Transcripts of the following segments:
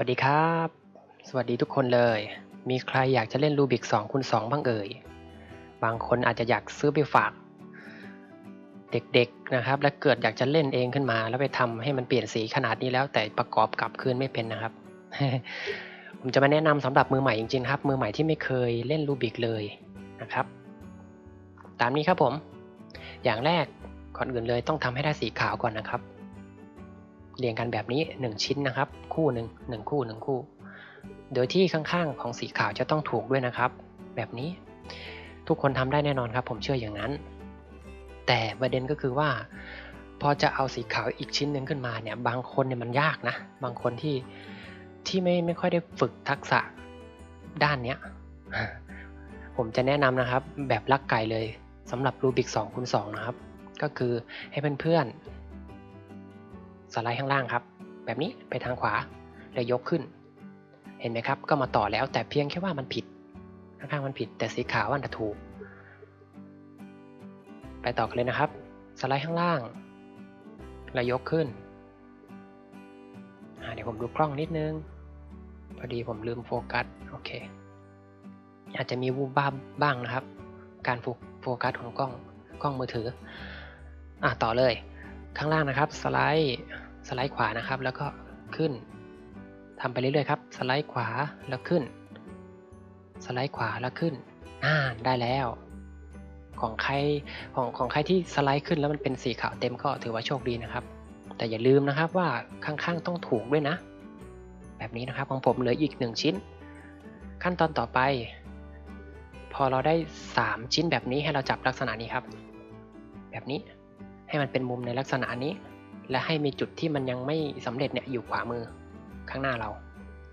วัสดีครับ สวัสดีทุกคนเลย มีใครอยากจะเล่นรูบิก2คูณ2บ้างเอ่ย บางคนอาจจะอยากซื้อไปฝาก เด็กๆนะครับ และเกิดอยากจะเล่นเองขึ้นมา แล้วไปทำให้มันเปลี่ยนสีขนาดนี้แล้ว แต่ประกอบกลับคืนไม่เป็นนะครับ ผมจะมาแนะนำสำหรับมือใหม่จริงๆครับ มือใหม่ที่ไม่เคยเล่นรูบิกเลยนะครับ ตามนี้ครับผม อย่างแรกก่อนอื่นเลยต้องทำให้ได้สีขาวก่อนนะครับ เรียงกันแบบนี้ 1 ชิ้นนะครับ คู่หนึ่งหนึ่งคู่หนึ่งคู่ โดยที่ข้างๆของสีขาวจะต้องถูกด้วยนะครับ แบบนี้ทุกคนทำได้แน่นอนครับ ผมเชื่ออย่างนั้น แต่ประเด็นก็คือว่า พอจะเอาสีขาวอีกชิ้นหนึ่งขึ้นมาเนี่ย บางคนเนี่ยมันยากนะ บางคนที่ที่ไม่ไม่ค่อยได้ฝึกทักษะด้านเนี้ยผมจะแนะนำนะครับแบบลักไก่เลยสำหรับรูบิก2คูณ2นะครับ ก็คือให้เพื่อนๆ สไลด์ข้างล่างครับ แบบนี้ไปทางขวาแล้วยกขึ้น เห็นไหมครับ ก็มาต่อแล้วแต่เพียงแค่ว่ามันผิดข้างๆมันผิด แต่สีขาวมันถูก ไปต่อกันเลยนะครับ สไลด์ข้างล่างแล้วยกขึ้นเดี๋ยวผมดูกล้องนิดนึง พอดีผมลืมโฟกัสโอเคอาจจะมีวูบบ้าบ้างนะครับ การโฟกัสของกล้องกล้องมือถืออะต่อเลย ข้างล่างนะครับ สไลด์ สไลด์ขวานะครับ แล้วก็ขึ้นทำไปเรื่อยๆครับ สไลด์ขวาแล้วขึ้น สไลด์ขวาแล้วขึ้น อ่า ได้แล้ว ของใครของของใครที่สไลด์ขึ้นแล้วมันเป็นสีขาวเต็มก็ถือว่าโชคดีนะครับ แต่อย่าลืมนะครับว่าข้างๆต้องถูกด้วยนะ แบบนี้นะครับของผมเหลืออีกหนึ่งชิ้น ขั้นตอนต่อไป พอเราได้ 3 ชิ้นแบบนี้ให้เราจับลักษณะนี้ครับ แบบนี้ให้มันเป็นมุมในลักษณะนี้ และให้มีจุดที่มันยังไม่สำเร็จเนี่ยอยู่ขวามือข้างหน้าเรา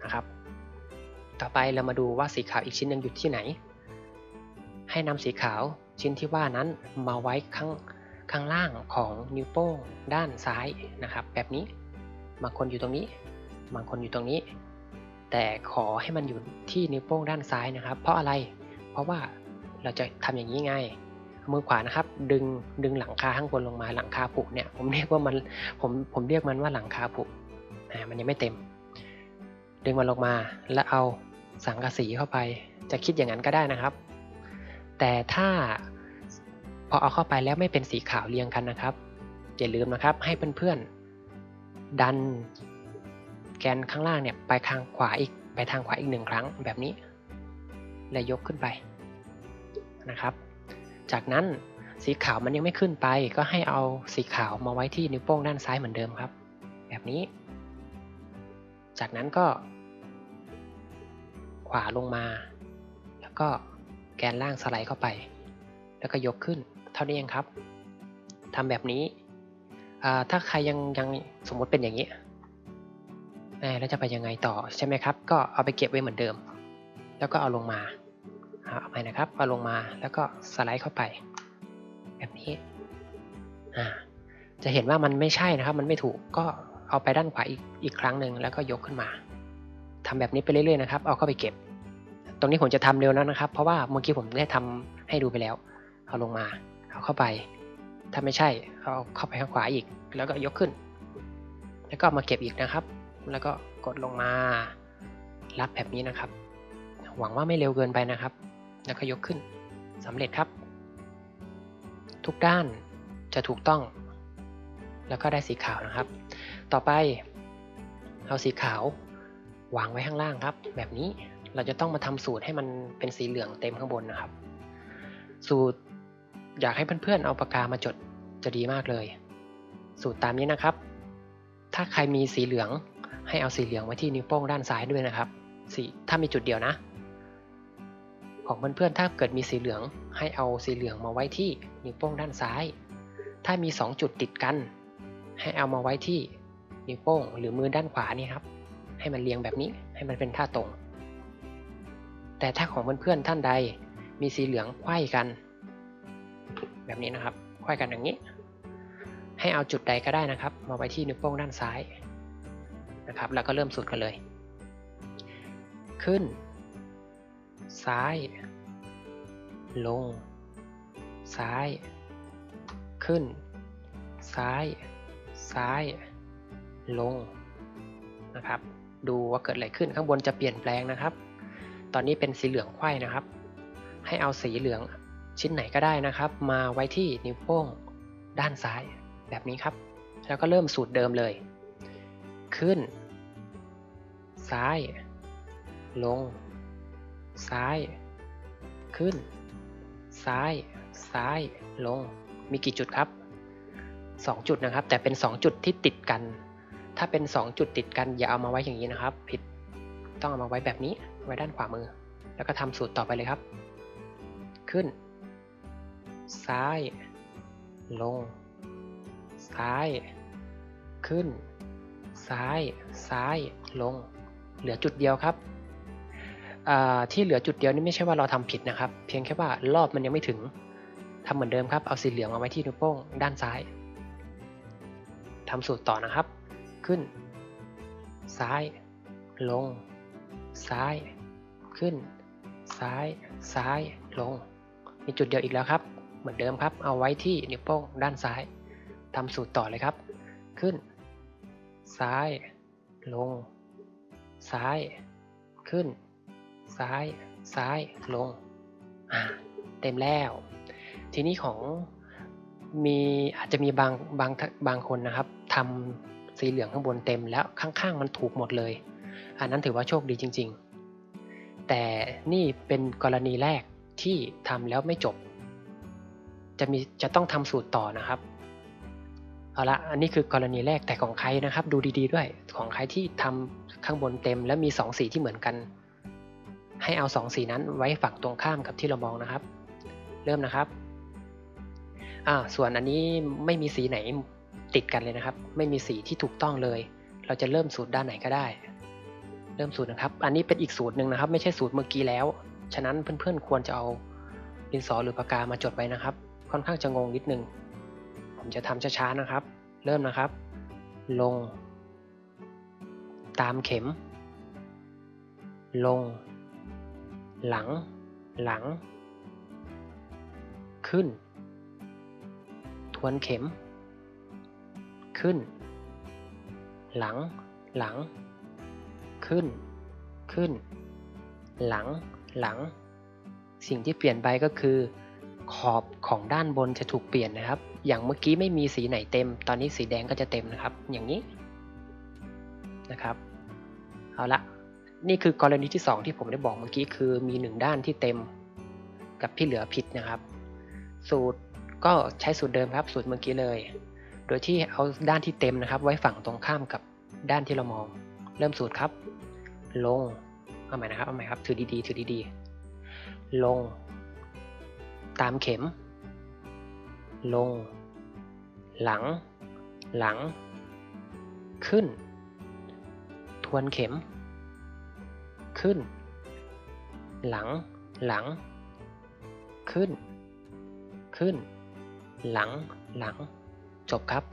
นะครับต่อไปเรามาดูว่าสีขาวอีกชิ้นหนึ่งอยู่ที่ไหน ให้นำสีขาวชิ้นที่ว่านั้นมาไว้ข้างข้างล่างของนิ้วโป้งด้านซ้ายนะครับ แบบนี้บางคนอยู่ตรงนี้บางคนอยู่ตรงนี้ แต่ขอให้มันอยู่ที่นิ้วโป้งด้านซ้ายนะครับ เพราะอะไรเพราะว่าเราจะทำอย่างนี้ไง มือขวานะครับ ดึงดึงหลังคาข้างบนลงมาหลังคาผุเนี่ยผมเรียกว่ามันผมผมเรียกมันว่าหลังคาผุอ่ามันยังไม่เต็ม ดึงมันลงมาแล้วเอาสังกะสีเข้าไป จะคิดอย่างนั้นก็ได้นะครับ แต่ถ้าพอเอาเข้าไปแล้วไม่เป็นสีขาวเรียงกันนะครับอย่าลืมนะครับให้เพื่อนๆดันแกนข้างล่างเนี่ยไปทางขวาอีกไปทางขวาอีกหนึ่งครั้งแบบนี้ แล้วยกขึ้นไปนะครับ จากนั้นสีขาวมันยังไม่ขึ้นไป ก็ให้เอาสีขาวมาไว้ที่นิ้วโป้งด้านซ้ายเหมือนเดิมครับ แบบนี้ จากนั้นก็ ขวาลงมา แล้วก็แกนล่างสไลด์เข้าไป แล้วก็ยกขึ้น เท่านี้เองครับทำแบบนี้ถ้าใครยังยังสมมติเป็นอย่างนี้แล้วจะไปยังไงต่อใช่ไหมครับ ก็เอาไปเก็บไว้เหมือนเดิม แล้วก็เอาลงมา เอาไปนะครับเอาลงมาแล้วก็สไลด์เข้าไป แบบนี้จะเห็นว่ามันไม่ใช่นะครับ มันไม่ถูกก็เอาไปด้านขวาอีกอีกครั้งหนึ่งแล้วก็ยกขึ้นมาทำแบบนี้ไปเรื่อยๆนะครับ เอาเข้าไปเก็บ ตรงนี้ผมจะทำเร็วแล้วนะครับ เพราะว่าเมื่อกี้ผมได้ทำให้ดูไปแล้ว เอาลงมา เอาเข้าไป ถ้าไม่ใช่เอาเข้าไปข้างขวาอีก แล้วก็ยกขึ้น แล้วก็มาเก็บอีกนะครับ แล้วก็กดลงมา รับแบบนี้นะครับ หวังว่าไม่เร็วเกินไปนะครับ แล้วก็ยกขึ้นสำเร็จครับ ทุกด้านจะถูกต้อง แล้วก็ได้สีขาวนะครับ ต่อไปเอาสีขาววางไว้ข้างล่างครับ แบบนี้เราจะต้องมาทำสูตรให้มันเป็นสีเหลืองเต็มข้างบนนะครับ สูตรอยากให้เพื่อนๆเอาปากกามาจดจะดีมากเลย สูตรตามนี้นะครับ ถ้าใครมีสีเหลืองให้เอาสีเหลืองไว้ที่นิ้วโป้งด้านซ้ายด้วยนะครับสีถ้ามีจุดเดียวนะ ของเพื่อนๆถ้าเกิดมีสีเหลือง ให้เอาสีเหลืองมาไว้ที่นิ้วโป้งด้านซ้าย ถ้ามี 2 จุดติดกัน ให้เอามาไว้ที่นิ้วโป้งหรือมือด้านขวานี่ครับ ให้มันเรียงแบบนี้ให้มันเป็นท่าตรง แต่ถ้าของเพื่อนๆท่านใดมีสีเหลืองไขว้กัน แบบนี้นะครับไขว้กันอย่างนี้ ให้เอาจุดใดก็ได้นะครับ มาไว้ที่นิ้วโป้งด้านซ้ายนะครับ แล้วก็เริ่มสูตรกันเลย ขึ้น ซ้าย ลง ซ้าย ขึ้น ซ้าย ซ้าย ลง นะครับ ดูว่าเกิดอะไรขึ้นข้างบนจะเปลี่ยนแปลงนะครับ ตอนนี้เป็นสีเหลืองไขว้นะครับ ให้เอาสีเหลืองชิ้นไหนก็ได้นะครับ มาไว้ที่นิ้วโป้งด้านซ้ายแบบนี้ครับ แล้วก็เริ่มสูตรเดิมเลย ขึ้น ซ้าย ลง ซ้าย ขึ้น ซ้าย ซ้าย ลง มีกี่จุดครับ 2 จุดนะครับ แต่เป็น 2 จุดที่ติดกัน ถ้าเป็น 2 จุดติดกันอย่าเอามาไว้อย่างนี้นะครับ ผิด ต้องเอามาไว้แบบนี้ ไว้ด้านขวามือ แล้วก็ทำสูตรต่อไปเลยครับ ขึ้น ซ้าย ลง ซ้าย ขึ้น ซ้าย ซ้าย ลง เหลือจุดเดียวครับ ที่เหลือจุดเดียวนี่ไม่ใช่ว่าเราทำผิดนะครับ เพียงแค่ว่ารอบมันยังไม่ถึงทำเหมือนเดิมครับ เอาสีเหลืองเอาไว้ที่นิ้วโป้งด้านซ้ายทำสูตรต่อนะครับ ขึ้น ซ้าย ลง ซ้าย ขึ้น ซ้าย ซ้าย ลง มีจุดเดียวอีกแล้วครับ เหมือนเดิมครับ เอาไว้ที่นิ้วโป้งด้านซ้ายทำสูตรต่อเลยครับ ขึ้น ซ้าย ลง ซ้าย ขึ้น ซ้าย ซ้าย ลง อ่า เต็มแล้ว ทีนี้ของมีอาจจะมีบางบางบางคนนะครับทำสีเหลืองข้างบนเต็มแล้วข้างๆ มันถูกหมดเลย อันนั้นถือว่าโชคดีจริง ๆ แต่นี่เป็นกรณีแรกที่ทำแล้วไม่จบ จะมีจะต้องทำสูตรต่อนะครับเอาละอันนี้คือกรณีแรกแต่ของใครนะครับ ดูดีๆด้วยของใครที่ทำข้างบนเต็ม แล้วมีสองสีที่เหมือนกัน ให้เอาสองสีนั้นไว้ฝั่งตรงข้ามกับที่เรามองนะครับ เริ่มนะครับอ่าส่วนอันนี้ไม่มีสีไหนติดกันเลยนะครับ ไม่มีสีที่ถูกต้องเลย เราจะเริ่มสูตรด้านไหนก็ได้ เริ่มสูตรนะครับ อันนี้เป็นอีกสูตรหนึ่งนะครับ ไม่ใช่สูตรเมื่อกี้แล้ว ฉะนั้นเพื่อนๆควรจะเอาดินสอหรือปากกามาจดไว้นะครับ ค่อนข้างจะงงนิดนึง ผมจะทำช้าๆนะครับ เริ่มนะครับ ลง ตามเข็ม ลง หลัง หลัง ขึ้น ทวนเข็ม ขึ้น หลัง หลัง ขึ้น ขึ้น หลัง หลัง สิ่งที่เปลี่ยนไปก็คือ ขอบของด้านบนจะถูกเปลี่ยนนะครับ อย่างเมื่อกี้ไม่มีสีไหนเต็ม ตอนนี้สีแดงก็จะเต็มนะครับ อย่างนี้นะครับ เอาละ นี่คือกรณีที่ 2 ที่ผมได้บอกเมื่อกี้คือมี 1 ด้านที่เต็มกับที่เหลือผิดนะครับ สูตรก็ใช้สูตรเดิมครับสูตรเมื่อกี้เลย โดยที่เอาด้านที่เต็มนะครับ ไว้ฝั่งตรงข้ามกับด้านที่เรามอง เริ่มสูตรครับ ลงเอาใหม่นะครับเอาใหม่ครับถือดีๆถือดีๆ ลง ตามเข็ม ลง หลัง หลัง ขึ้น ทวนเข็ม ขึ้น หลัง หลัง ขึ้น ขึ้น หลัง หลัง จบครับ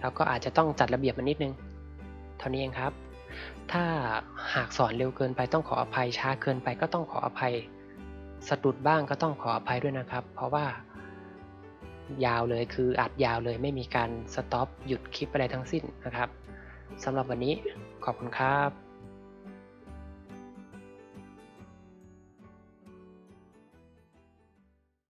แล้วก็อาจจะต้องจัดระเบียบมันนิดนึง เท่านี้เองครับ ถ้าหากสอนเร็วเกินไปต้องขออภัยช้าเกินไปก็ต้องขออภัย สะดุดบ้างก็ต้องขออภัยด้วยนะครับ เพราะว่ายาวเลยคืออัดยาวเลยไม่มีการสต็อปหยุดคลิปอะไรทั้งสิ้นนะครับสำหรับวันนี้ขอบคุณครับ